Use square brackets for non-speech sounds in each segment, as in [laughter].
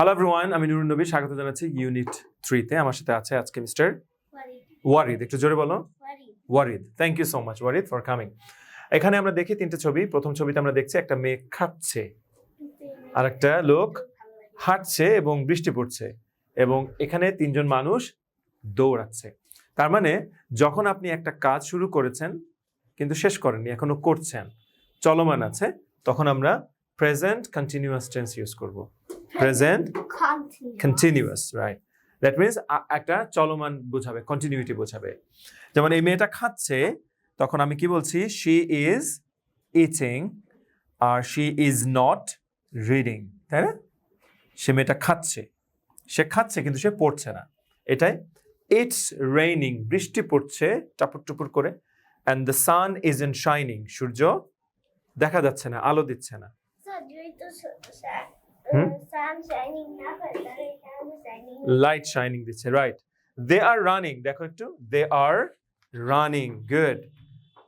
Hello everyone আমি নুরুন নবী, স্বাগত জানাচ্ছি ইউনিট থ্রিতে আমার সাথে আছে আজকে মিস্টার ওয়ারিদ একটু জোরে বলো। Warid thank you so much Warid for coming এখানে আমরা দেখি তিনটে ছবি। প্রথম ছবিতে আমরা দেখছি একটা মেয়ে খাচ্ছে আর একটা লোক হাঁটছে এবং বৃষ্টি পড়ছে এবং এখানে তিনজন মানুষ দৌড়াচ্ছে। তার মানে যখন আপনি একটা কাজ শুরু করেছেন, কিন্তু শেষ করেননি, এখনও করছেন, চলমান আছে, তখন আমরা প্রেজেন্ট কন্টিনিউয়াস টেন্স ইউজ করব। Present continuous right that means একটা চলমান বোঝাবে কন্টিনিউটি বোঝাবে। যেমন এই মেয়েটা খাচ্ছে তখন আমি কি বলছি? শি ইজ ইটিং আর শি ইজ নট রিডিং তাই না? সে মেয়েটা খাচ্ছে। সে খাচ্ছে কিন্তু সে পড়ছে না। এটাই ইটস রেইনিং বৃষ্টি পড়ছে টাপুর টুপুর করে and the sun is in shining সূর্য দেখা যাচ্ছে না আলো দিচ্ছে না? লাইট শাইনিং দিচ্ছে রাইট দে আর রানিং দেখো একটু they are running good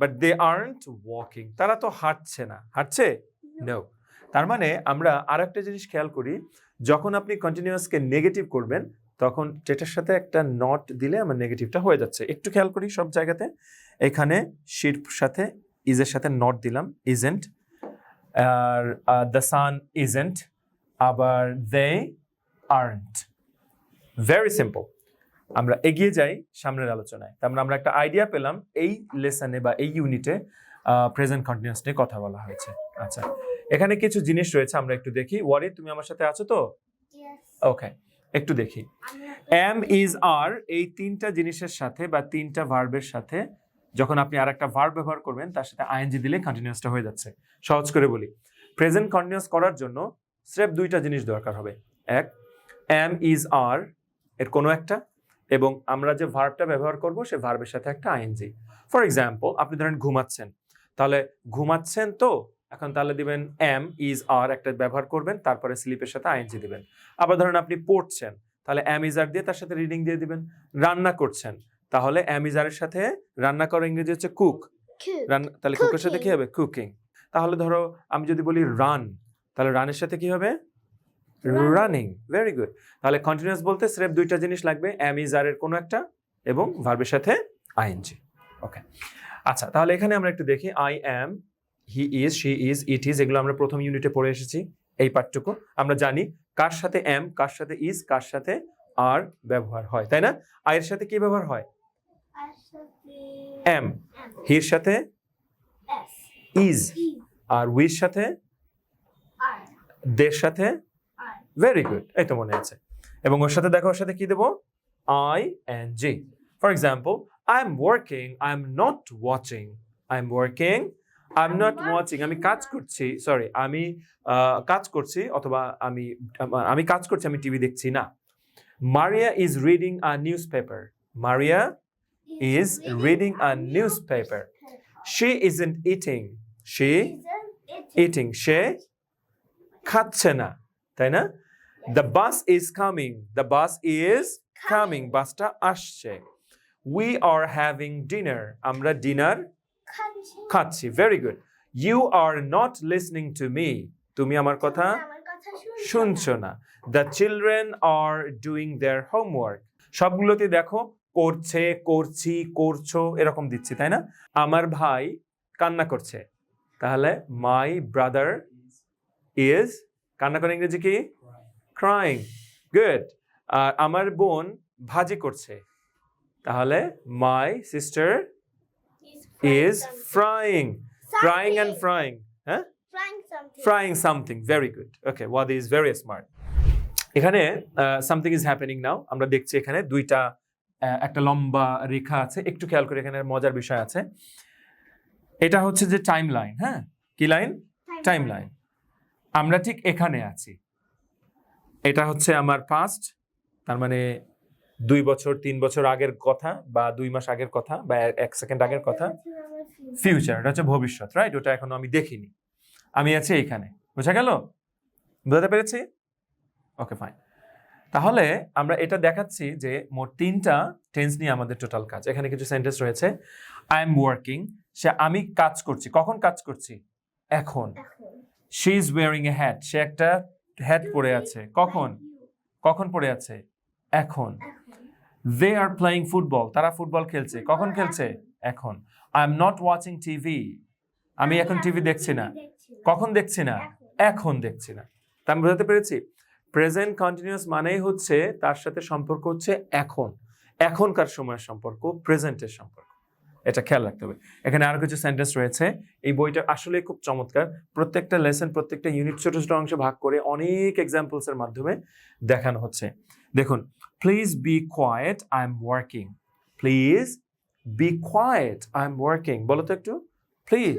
but they aren't walking তারা তো হাঁটছে না। হাঁটছে? নো তার মানে আমরা আর একটা জিনিস খেয়াল করি যখন আপনি কন্টিনিউয়াসকে নেগেটিভ করবেন তখন যেটার সাথে একটা নট দিলে আমার নেগেটিভটা হয়ে যাচ্ছে। একটু খেয়াল করি সব জায়গাতে। এখানে শির সাথে ইজের সাথে নট দিলাম ইজেন্ট আর দ্য সান ইজেন্ট আবার দে আর্নট ভেরি সিম্পল আমরা এগিয়ে যাই সামনের আলোচনায়। তার মানে আমরা একটা আইডিয়া পেলাম এই লেসনে বা এই ইউনিটে প্রেজেন্ট কন্টিনিউয়াস নিয়ে কথা বলা হয়েছে। আচ্ছা এখানে কিছু জিনিস রয়েছে আমরা একটু দেখি। ওয়ারি তুমি আমার সাথে আছো তো? ওকে একটু দেখি। এম ইজ আর এই তিনটা জিনিসের সাথে বা তিনটা ভার্বের সাথে যখন আপনি আর একটা ভার্ব ব্যবহার করবেন তার সাথে আইএনজি দিলে কন্টিনিউয়াসটা হয়ে যাচ্ছে। সহজ করে বলি। প্রেজেন্ট কন্টিনিউয়াস করার জন্য স্রেফ দুইটা জিনিস দরকার হবে। এক এম ইজ আর এর কোনো একটা এবং আমরা যে ভার্বটা ব্যবহার করব সে ভার্বের সাথে একটা আইএনজি ফর এক্সাম্পল আপনি ধরেন ঘুমাচ্ছেন। তাহলে ঘুমাচ্ছেন তো এখন তাহলে দিবেন এম ইজ আর একটা ব্যবহার করবেন তারপরে স্লিপের সাথে আইএনজি দিবেন। আবার ধরেন আপনি পড়ছেন তাহলে এম ইজ আর দিয়ে তার সাথে রিডিং দিয়ে দিবেন। রান্না করছেন তাহলে এম ইজ আরের সাথে রান্না করা ইংরেজি হচ্ছে কুক রান্না তাহলে কুকের সাথে কি হবে? কুকিং তাহলে ধরো আমি যদি বলি রান তাহলে রানের সাথে কি হবে? রানিং ভেরি গুড তাহলে কন্টিনিউয়াস বলতে স্রেফ দুইটা জিনিস লাগবে এম ইজ আর এর কোনো একটা এবং ভার্বের সাথে আইএনজি ওকে আচ্ছা তাহলে এখানে আমরা একটু দেখি I am he is she is it is এগুলো আমরা প্রথম ইউনিটে পড়ে এসেছি এই পাঠটুকু। আমরা জানি কার সাথে এম কার সাথে ইজ কার সাথে আর ব্যবহার হয় তাই না? আয়ের সাথে কি ব্যবহার হয়? এম হির সাথে ইজ আর উইর সাথে দের সাথে? ভেরি গুড এই তো মনে আছে। এবং ওর সাথে দেখো ওর সাথে কি দেবো? I N G for example I am working I am not watching I am working I am not watching আমি কাজ করছি সরি আমি কাজ করছি অথবা আমি আমি কাজ করছি আমি টিভি দেখছি না। Maria is reading a newspaper Maria is reading a newspaper. She isn't eating. She eating. সে খাচ্ছে না তাই না? The bus is coming the bus is coming বাসটা আসছে। উই আর হ্যাভিং ডিনার আমরা ডিনার খাচ্ছি। Very good you are not listening to me তুমি আমার কথা শুনছো না। The children are doing their homework সবগুলোতে দেখো করছে করছি করছ এরকম দিচ্ছি তাই না? আমার ভাই কান্না করছে। তাহলে মাই ব্রাদার ইজ কান্না করে ইংরেজি কি? ক্রাইং গুড আর আমার বোন ভাজি করছে। তাহলে my sister is frying frying and frying হ্যাঁ frying something very good okay Warid is very smart এখানে সামথিং ইজ হ্যাপেনিং নাও আমরা দেখছি এখানে দুইটা আহ, একটা লম্বা রেখা আছে। একটু খেয়াল করে এখানে মজার বিষয় আছে। এটা হচ্ছে যে টাইম লাইন হ্যাঁ? কি লাইন টাইম লাইন আমরা ঠিক এখানে আছি। এটা হচ্ছে আমার পাস্ট তার মানে দুই বছর, তিন বছর আগের কথা বা দুই মাস আগের কথা বা এক সেকেন্ড আগের কথা। ফিউচার এটা হচ্ছে ভবিষ্যৎ রাইট ওটা এখনও আমি দেখিনি। আমি আছি এইখানে বোঝা গেল? বুঝতে পেরেছি? ওকে ফাইন তাহলে আমরা এটা দেখাচ্ছি যে মোট তিনটা টেন্স নিয়ে আমাদের টোটাল কাজ। এখানে কিছু সেন্টেন্স রয়েছে। আই এম ওয়ার্কিং সে আমি কাজ করছি। কখন কাজ করছি? এখন। She is wearing a hat সে একটা হ্যাট পরে আছে। কখন? কখন পরে আছে? এখন। দে আর প্লেয়িং ফুটবল তারা ফুটবল খেলছে। কখন খেলছে? এখন। I am not watching TV আমি এখন টিভি দেখছি না। কখন দেখছি না? এখন দেখছি না। তা আমি বোঝাতে পেরেছি। প্রেজেন্ট কন্টিনিউয়াস মানেই হচ্ছে তার সাথে সম্পর্ক হচ্ছে এখন। এখনকার সময়ের সম্পর্ক প্রেজেন্টের সম্পর্ক। এটা খেয়াল রাখতে হবে এখানে আরও কিছু সেন্টেন্স রয়েছে এই বইটা আসলে খুব চমৎকার প্রত্যেকটা লেসন প্রত্যেকটা ইউনিট ছোট ছোট অংশে ভাগ করে অনেক এক্সাম্পলস এর মাধ্যমে দেখানো হচ্ছে দেখুন please be quiet I am working please be quiet I am working বলো তো একটু please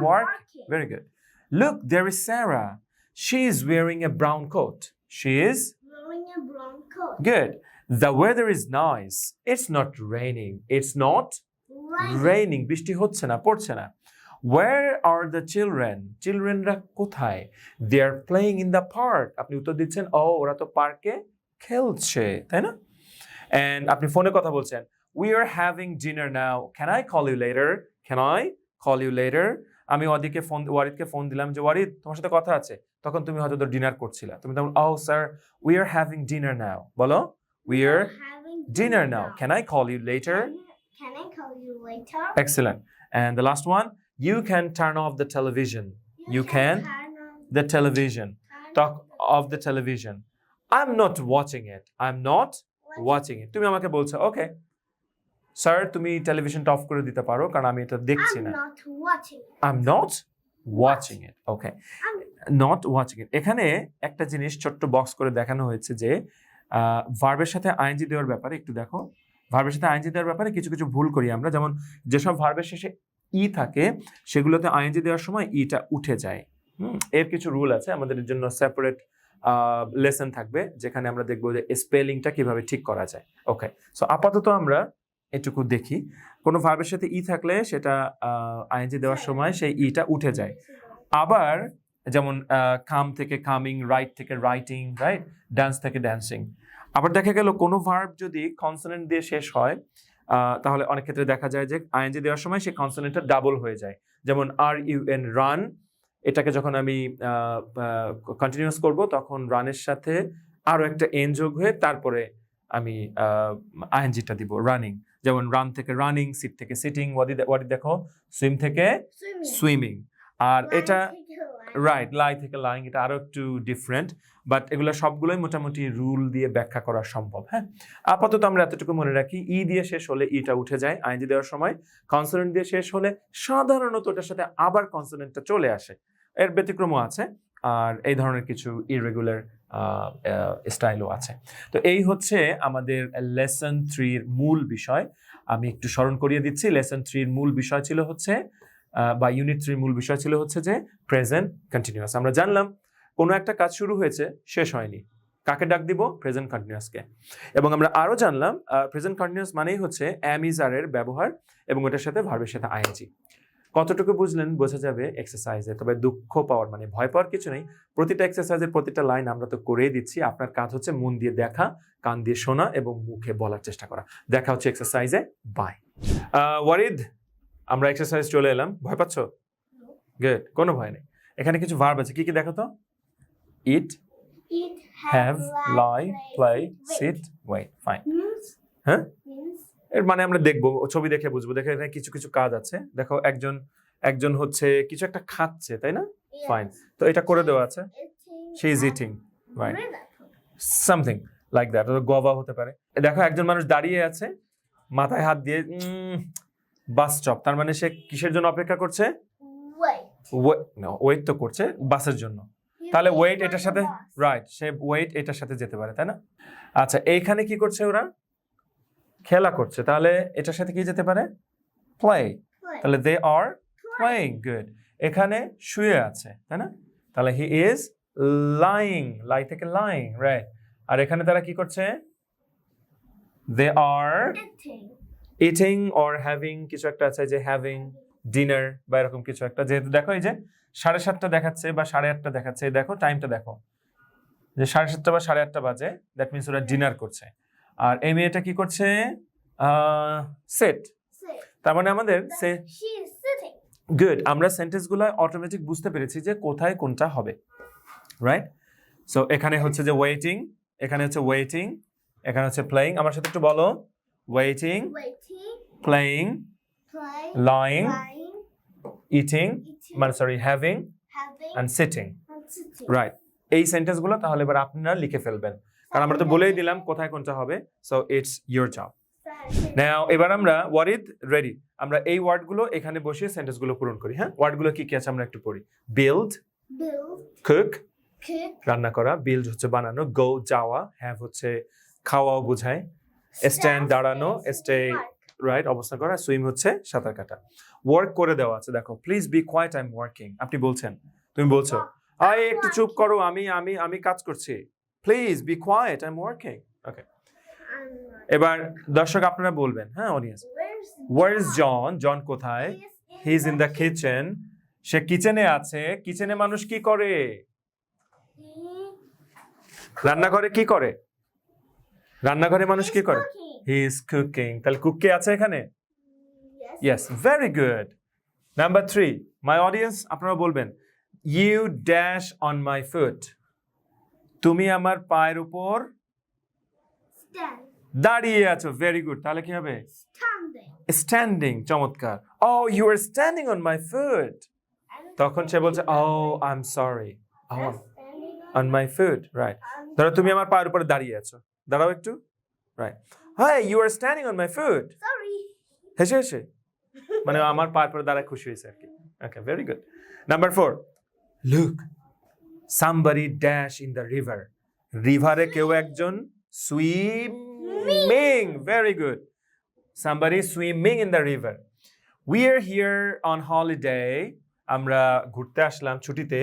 working. Very good. Look, there is Sarah. She is wearing a brown coat. She is Wearing a brown coat. good. The weather is nice. It's not raining. It's not Right. raining. বৃষ্টি হচ্ছে না পড়ছে না। Where are the children? চিলড্রেনরা কোথায়? They are playing in the park আপনি উত্তর দিচ্ছেন ও ওরা তো পার্কে খেলছে তাই না? অ্যান্ড আপনি ফোনে কথা বলছেন we are having dinner now can I call you later can I call you later আমি ওয়াদিকে ফোন ওয়ারিদকে ফোন দিলাম যে ওয়ারিদ তোমার সাথে কথা আছে। তখন তুমি হয়তো ডিনার করছিলা। তুমি তখন ও sir we are having dinner now বলো। Having dinner now can I call you later Can, can I call you later? Excellent. And the last one, you can turn off the television. You you can turn on, the television. turn Talk on of the television. I'm not watching it. I'm not watching it. তুমি আমাকে বলছো okay sir তুমি টেলিভিশনটা of করে দিতে পারো কারণ আমি এটা দেখছি I'm না not watching. it. I am not watching it okay I'm not watching it এখানে একটা জিনিস ছোট্ট বক্স করে দেখানো হয়েছে যে ভার্বের সাথে আইনজি দেওয়ার ব্যাপারে একটু দেখো। ভার্বের সাথে আইনজি দেওয়ার ব্যাপারে কিছু কিছু ভুল করি আমরা। যেমন যেসব ভার্বের শেষে ই থাকে, সেগুলোতে আইনজি দেওয়ার সময় ইটা উঠে যায়। এর কিছু রুল আছে। আমাদের জন্য সেপারেট লেসন থাকবে, যেখানে আমরা দেখব যে স্পেলিংটা কীভাবে ঠিক করা যায়। ওকে সো আপাতত আমরা এটুকু দেখি। কোনো ভার্বের সাথে ই থাকলে সেটা আইনজি দেওয়ার সময় সেই ইটা উঠে যায়। আবার যেমন কাম থেকে কামিং রাইট থেকে রাইটিং রাইট ডান্স থেকে ড্যান্সিং আবার দেখা গেল কোনো ভার্ব যদি কনসোনেন্ট দিয়ে শেষ হয় তাহলে অনেক ক্ষেত্রে দেখা যায় যে আইএনজি দেওয়ার সময় সেই কনসোনেন্টটা ডাবল হয়ে যায়। যেমন আর ইউ এন রান এটাকে যখন আমি কন্টিনিউয়াস করব তখন রানের সাথে আরও একটা এন যোগ হয়ে তারপরে আমি আইএনজিটা দিব রানিং যেমন রান থেকে রানিং সিট থেকে সিটিং ওয়াদি ওয়াদি দেখো? সুইম থেকে সুইমিং আর এটা. রাইট লাই থেকে লাইং এটা আরও একটু ডিফারেন্ট বাট এগুলো সবগুলোই মোটামুটি রুল দিয়ে ব্যাখ্যা করা সম্ভব হ্যাঁ? আপাতত আমরা এতটুকু মনে রাখি, ই দিয়ে শেষ হলে ইটা উঠে যায় আইনজি দেওয়ার সময় কনসোনেন্ট দিয়ে শেষ হলে সাধারণত ওটার সাথে আবার কনসোনেন্টটা চলে আসে, এর ব্যতিক্রমও আছে, আর এই ধরনের কিছু ইরেগুলার স্টাইলও আছে। তো এই হচ্ছে আমাদের লেসন থ্রির মূল বিষয়, আমি একটু স্মরণ করিয়ে দিচ্ছি লেসন থ্রির মূল বিষয় ছিল হচ্ছে বা ইউনিট থ্রির মূল বিষয় ছিল হচ্ছে যে প্রেজেন্ট কন্টিনিউয়াস আমরা জানলাম, কোনো একটা কাজ শুরু হয়েছে, শেষ হয়নি। কাকে ডাক দিব? প্রেজেন্ট কন্টিনিউয়াসকে এবং আমরা আরও জানলাম প্রেজেন্ট কন্টিনিউয়াস মানেই হচ্ছে অ্যামিজারের ব্যবহার এবং ওটার সাথে ভার্বের সাথে আইএনজি কতটুকু বুঝলেন? বোঝা যাবে এক্সারসাইজে তবে দুঃখ পাওয়ার মানে ভয় পাওয়ার কিছু নেই। প্রতিটা এক্সারসাইজের প্রতিটা লাইন আমরা তো করেই দিচ্ছি। আপনার কাজ হচ্ছে মন দিয়ে দেখা, কান দিয়ে শোনা এবং মুখে বলার চেষ্টা করা। দেখা হচ্ছে এক্সারসাইজে বাই ওয়ারিদ আমরা এক্সারসাইজ চলে এলাম। ভয় পাচ্ছ? গুড কোনো ভয় নেই। এখানে কিছু ভার্ব আছে। কি কি দেখো তো? Eat have lie play wait. Sit wait fine হ্যাঁ? এর মানে আমরা দেখব ছবি দেখে বুঝব। দেখো এখানে কিছু কিছু কাজ আছে। দেখো একজন একজন হচ্ছে কিছু একটা খাচ্ছে তাই না? ফাইন তো এটা করে দেওয়া আছে। She is eating breath. Something like that Gobha হতে পারে। দেখো একজন মানুষ দাঁড়িয়ে আছে। মাথায় হাত দিয়ে বাস স্টপ। তার মানে সে কিসের জন্য অপেক্ষা করছে. ওয়েট তো করছে বাসের জন্য। তাহলে ওয়েট এটার সাথে রাইট সে ওয়েট এটার সাথে যেতে পারে তাই না? আচ্ছা এইখানে কি করছে ওরা? খেলা করছে। তাহলে এটার সাথে কি যেতে পারে? প্লে তাহলে দে আর প্লেইং গুড এখানে শুয়ে আছে তাই না? তাহলে হি ইজ লাইং লাই থেকে লাইং রাইট আর এখানে তারা কি করছে? They are. Eating or having কিছু একটা আছে যে হ্যাভিং ডিনার বা এরকম কিছু একটা। যেহেতু দেখো এই যে সাড়ে সাতটা দেখাচ্ছে বা সাড়ে আটটা দেখাচ্ছে দেখো টাইমটা দেখো। যে সাড়ে সাতটা বা সাড়ে আটটা বাজে দ্যাট মিনস ওরা ডিনার করছে। আর এই মেয়েটা কি করছে? সেট তার মানে আমাদের সে. গুড আমরা সেন্টেন্সগুলো অটোমেটিক বুঝতে পেরেছি যে কোথায় কোনটা হবে। রাইট সো এখানে হচ্ছে যে ওয়েটিং এখানে হচ্ছে ওয়েটিং এখানে হচ্ছে প্লেয়িং আমার সাথে একটু বলো। Waiting Waiting. Playing Play. Lying Lying. Eating Eating. মানে sorry having Having. And sitting and sitting. Right এই সেন্টেন্সগুলো তাহলে এবার আপনারা লিখে ফেলবেন কারণ আমরা তো বলেই দিলাম কোথায় কোনটা হবে so it's your job Sitting. Now এবার আমরা ওয়ারিদ রেডি আমরা এই ওয়ার্ডগুলো এখানে বসিয়ে সেন্টেন্সগুলো পূরণ করি হ্যাঁ ওয়ার্ডগুলো কি কি আছে আমরা একটু পড়ি বিল্ড Build. Cook Cook. রান্না করা বিল্ড হচ্ছে বানানো গো যাওয়া হ্যাভ হচ্ছে খাওয়াও বোঝায় Stand, দাঁড়ানো. Work. রাইট অবস্থান করা সুইম হচ্ছে সাঁতার কাটা। ওয়ার্ক করে দেওয়া আছে দেখো please be quiet I am working আপনি বলছেন তুমি বলছো আই একটু চুপ করো আমি আমি আমি কাজ করছি। Please be quiet I am working okay এবার দর্শক আপনারা বলবেন হ্যাঁ audience where is John John কোথায়? He is in the kitchen সে কিচেনে আছে কিচেনে মানুষ কি করে? রান্নাঘরে কি করে? রান্নাঘরে মানুষ কি করে? হি ইজ কুকিং তাহলে কুক কে আছে এখানে? Yes very good number three my audience আপনারা বলবেন you dash on my foot তুমি আমার পায়ের উপর দাঁড়িয়ে আছো ভেরি গুড তাহলে কি হবে? স্ট্যান্ডিং চমৎকার. ও you are standing on my foot তখন সে বলছে ও I am sorry on my foot right ধরো তুমি আমার পায়ের উপরে দাঁড়িয়ে আছো। দাঁড়াও একটু। Right hi you are standing on my foot sorry. হেসে হেসে। মানে আমার পায়ের পরে দাঁড়ায় খুশি হয়েছে আর কি। Okay very good number four look somebody dash in the river রিভারে কেউ একজন swimming very good somebody swimming in the river we are here on holiday আমরা ঘুরতে আসলাম ছুটিতে।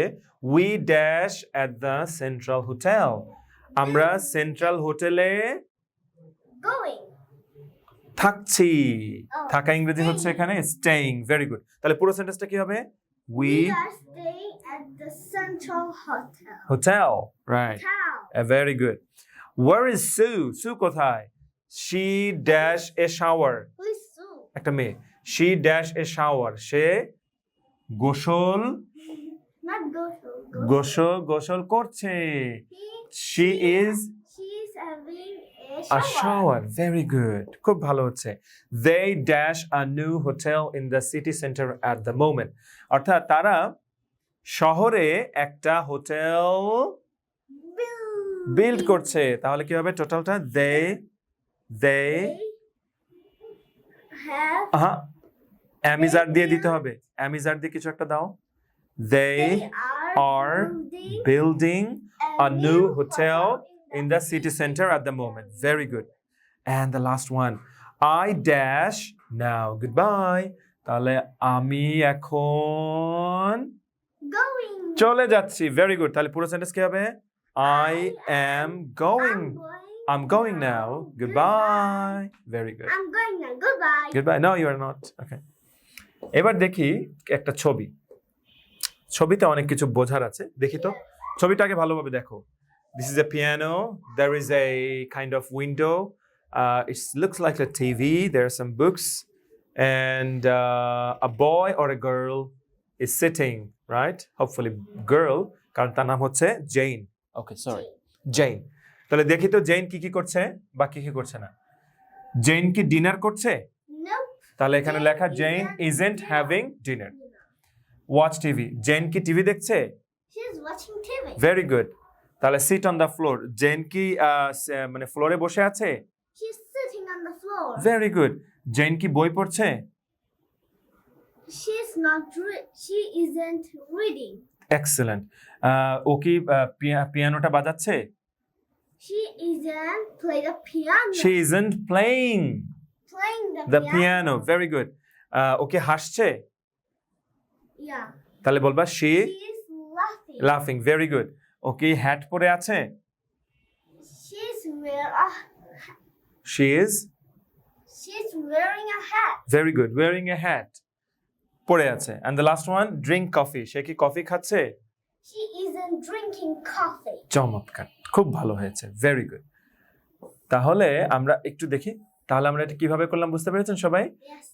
We dash at the central hotel আমরা সেন্ট্রাল হোটেলে থাকছি। Oh, থাকা ইংরেজি হচ্ছে এখানে স্টেইং ভেরি গুড তাহলে পুরো সেন্টেন্সটা কি হবে? We. Hotel right very good where is Sue Sue কোথায়? শি ড্যাশ এ শাওয়ার একটা মেয়ে। শি ড্যাশ এ শাওয়ার সে [laughs] গোসল গোসল গোসল. করছে। She is a shower. Very good খুব ভালো হচ্ছে। They dash a new hotel in the city centre at the moment অর্থাৎ তারা শহরে একটা হোটেল বিল্ড করছে। তাহলে কি হবে টোটালটা? দে দে They have. হ্যাঁ অ্যামিজার দিয়ে দিতে হবে। অ্যামিজার দিয়ে কিছু একটা দাও। দে They building বিল্ডিং a new hotel in the city center at the moment. Very good. And the last one, I dash now. Goodbye. তাহলে আমি এখন Going. চলে যাচ্ছি ভেরি গুড তাহলে পুরো সেন্টেন্স কি হবে I am going I'm going. Goodbye very good I'm going now. Goodbye. Bye no you are not okay এবার দেখি একটা ছবি ছবিতে অনেক কিছু বোঝার আছে দেখি তো ছবিটাকে ভালোভাবে দেখো। This is a piano there is a kind of window it's looks like a TV there are some books and a boy or a girl is sitting right hopefully girl কারণ তার নাম হচ্ছে জেইন ওকে sorry Zain তাহলে দেখি তো Zain কি কি করছে বা কি কি করছে না। জেইন কি ডিনার করছে? তাহলে এখানে লেখা Jane isn't having dinner watch TV Jane কি টিভি দেখছে? She's watching TV. Very good তাহলে sit on the floor Jane কি মানে ফ্লোরে বসে আছে She's sitting on the floor. Very good Jane কি বই পড়ছে She's not. She isn't reading. Excellent ও কি পিয়ানোটা বাজাচ্ছে She isn't play the piano. She isn't playing playing the, the piano. Piano very good ও কি হাসছে Yeah. তাহলে বলবা She's laughing. লাফিং ভেরি গুড ও কি হ্যাট পরে আছে? She's wear a. She is a hat. Very good wearing a hat পরে আছে. And the last one drink coffee সে কি কফি খাচ্ছে? She isn't drinking coffee. চমৎকার. খুব ভালো হয়েছে. ভেরি গুড তাহলে আমরা একটু দেখি তাহলে আমরা এটা কীভাবে করলাম বুঝতে পেরেছেন সবাই?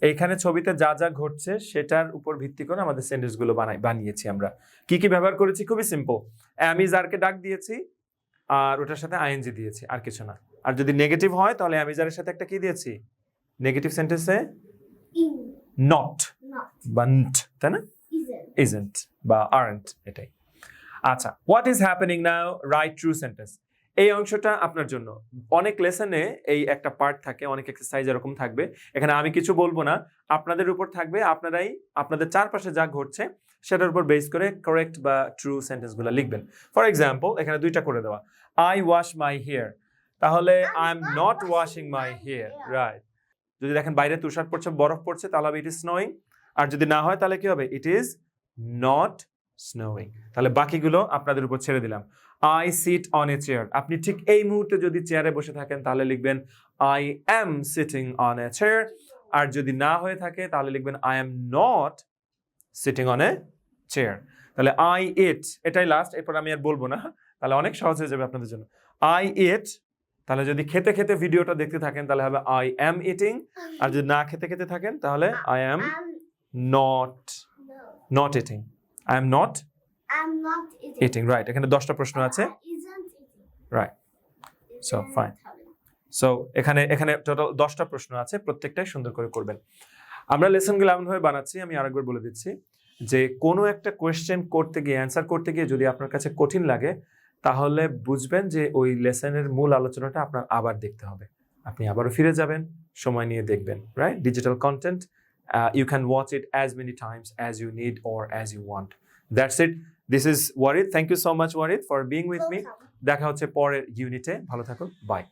এইখানে ছবিতে যা যা ঘটছে সেটার উপর ভিত্তি করে আমাদের সেন্টেন্সগুলো বানাই বানিয়েছি আমরা। কি কি ব্যবহার করেছি? খুবই সিম্পল আমি যারকে ডাক দিয়েছি আর ওটার সাথে আইএনজি দিয়েছি আর কিছু না। আর যদি নেগেটিভ হয় তাহলে আমি যার সাথে একটা কি দিয়েছি? নেগেটিভ সেন্টেন্সে. Not Not. বা তাই না? Isn't. বা aren't এটাই। আচ্ছা what is happening now right true sentence এই অংশটা আপনার জন্য। অনেক লেসনে এই একটা পার্ট থাকে অনেক এক্সারসাইজ এরকম থাকবে। এখানে আমি কিছু বলব না। আপনাদের উপর থাকবে আপনারাই আপনাদের চারপাশে যা ঘটছে সেটার উপর বেস করে কারেক্ট বা ট্রু সেন্টেন্সগুলো লিখবেন। ফর এক্সাম্পল এখানে দুইটা করে দেওয়া। আই ওয়াশ মাই হেয়ার তাহলে I am not washing my hair right যদি দেখেন বাইরে তুষার পড়ছে বরফ পড়ছে তাহলে হবে ইট ইজ স্নোয়িং আর যদি না হয় তাহলে কি হবে? ইট ইজ নট স্নোয়িং তাহলে বাকিগুলো আপনাদের উপর ছেড়ে দিলাম। I sit on a chair আপনি ঠিক এই মুহূর্তে যদি চেয়ারে বসে থাকেন তাহলে লিখবেন I am sitting on a chair আর যদি না হয়ে থাকে তাহলে লিখবেন I am not sitting on a chair তাহলে আই ইট এটাই লাস্ট এরপর আমি আর বলব না তাহলে অনেক সহজ হয়ে যাবে আপনাদের জন্য। আই ইট তাহলে যদি খেতে খেতে ভিডিওটা দেখতে থাকেন তাহলে হবে আই অ্যাম ইটিং আর যদি না খেতে খেতে থাকেন তাহলে I am not not eating I am not eating right এখানে দশটা প্রশ্ন আছে right so eating. Right. So, Isn't fine. having. So এখানে এখানে টোটাল দশটা প্রশ্ন আছে প্রত্যেকটাই সুন্দর করে করবেন আমরা লেসনগুলো এমনভাবে বানাচ্ছি আমি আরেকবার বলে দিচ্ছি যে কোনো একটা কোয়েশ্চেন করতে গিয়ে অ্যান্সার করতে গিয়ে যদি আপনার কাছে কঠিন লাগে তাহলে বুঝবেন যে ওই লেসনের মূল আলোচনাটা আপনার আবার দেখতে হবে আপনি আবারও ফিরে যাবেন সময় নিয়ে দেখবেন right digital content you you can watch it as many times as you need or as you want. That's it. This is Warid. Thank you so much, Warid, for being with Welcome. দেখা হচ্ছে পরের ইউনিটে ভালো থাকুন by